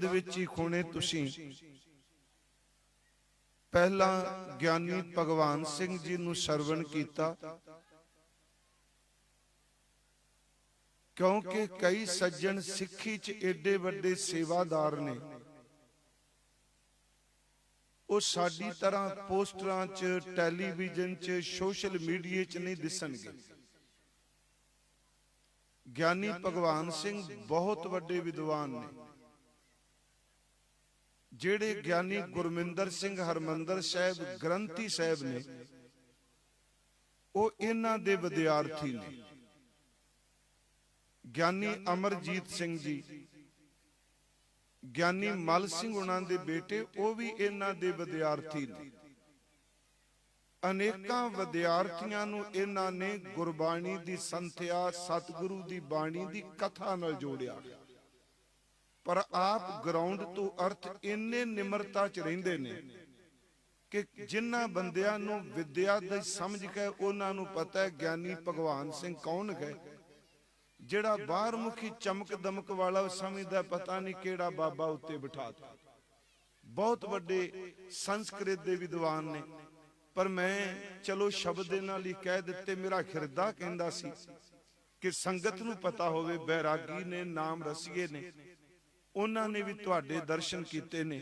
ਸੰਬੰਧ ਵਿੱਚ ਹੀ ਖੋਣੇ ਤੁਸੀਂ। ਪਹਿਲਾਂ ਗਿਆਨੀ ਭਗਵਾਨ ਸਿੰਘ ਜੀ ਨੂੰ ਸਰਵਣ ਕੀਤਾ। ਕਿਉਂਕਿ ਕਈ ਸੱਜਣ ਸਿੱਖੀ 'ਚ ਏਡੇ ਵੱਡੇ ਸੇਵਾਦਾਰ ਨੇ। ਉਹ ਸਾਡੀ ਤਰ੍ਹਾਂ ਪੋਸਟਰਾਂ 'ਚ, ਟੈਲੀਵਿਜ਼ਨ 'ਚ, ਸੋਸ਼ਲ ਮੀਡੀਆ 'ਚ ਨਹੀਂ ਦਿਸਣਗੇ। ਗਿਆਨੀ ਭਗਵਾਨ ਸਿੰਘ ਬਹੁਤ ਵੱਡੇ ਵਿਦਵਾਨ ਨੇ। ਜਿਹੜੇ ਗਿਆਨੀ ਗੁਰਮਿੰਦਰ ਸਿੰਘ ਹਰਮੰਦਰ ਸਾਹਿਬ ਗ੍ਰੰਥੀ ਸਾਹਿਬ ਨੇ ਉਹ ਇਹਨਾਂ ਦੇ ਵਿਦਿਆਰਥੀ ਨੇ। ਗਿਆਨੀ ਅਮਰਜੀਤ ਸਿੰਘ ਜੀ ਗਿਆਨੀ ਮਲ ਸਿੰਘ ਉਹਨਾਂ ਦੇ ਬੇਟੇ ਉਹ ਵੀ ਇਹਨਾਂ ਦੇ ਵਿਦਿਆਰਥੀ ਨੇ। ਅਨੇਕਾਂ ਵਿਦਿਆਰਥੀਆਂ ਨੂੰ ਇਹਨਾਂ ਨੇ ਗੁਰਬਾਣੀ ਦੀ ਸੰਥਿਆ ਸਤਿਗੁਰੂ ਦੀ ਬਾਣੀ ਦੀ ਕਥਾ ਨਾਲ ਜੋੜਿਆ। ਪਰ ਆਪ ਗਰਾਊਂਡ ਤੋਂ ਅਰਥ ਇੰਨੇ ਨਿਮਰਤਾ ਚ ਰਹਿੰਦੇ ਨੇ ਕਿ ਜਿਨ੍ਹਾਂ ਬੰਦਿਆਂ ਨੂੰ ਵਿਦਿਆ ਦੀ ਸਮਝ ਕੇ ਉਹਨਾਂ ਨੂੰ ਪਤਾ ਹੈ ਗਿਆਨੀ ਭਗਵਾਨ ਸਿੰਘ ਕੌਣ ਹੈ। ਜਿਹੜਾ ਬਾਹਰ ਚਮਕ ਦਮਕ ਵਾਲਾ ਸਮਝਦਾ, ਪਤਾ ਨਹੀਂ ਕਿਹੜਾ ਬਾਬਾ ਉੱਤੇ ਬਿਠਾਤਾ ਬਹੁਤ ਵੱਡੇ ਸੰਸਕ੍ਰਿਤ ਦੇ ਵਿਦਵਾਨ ਨੇ। ਪਰ ਮੈਂ, ਚਲੋ ਸ਼ਬਦ ਦੇ ਨਾਲ ਹੀ ਕਹਿ ਦਿੱਤੇ, ਮੇਰਾ ਖਿਰਦਾ ਕਹਿੰਦਾ ਸੀ ਕਿ ਸੰਗਤ ਨੂੰ ਪਤਾ ਹੋਵੇ, ਬੈਰਾਗੀ ਨੇ, ਨਾਮ ਰਸੀਏ ਨੇ। ਉਹਨਾਂ ਨੇ ਵੀ ਤੁਹਾਡੇ ਦਰਸ਼ਨ ਕੀਤੇ ਨੇ।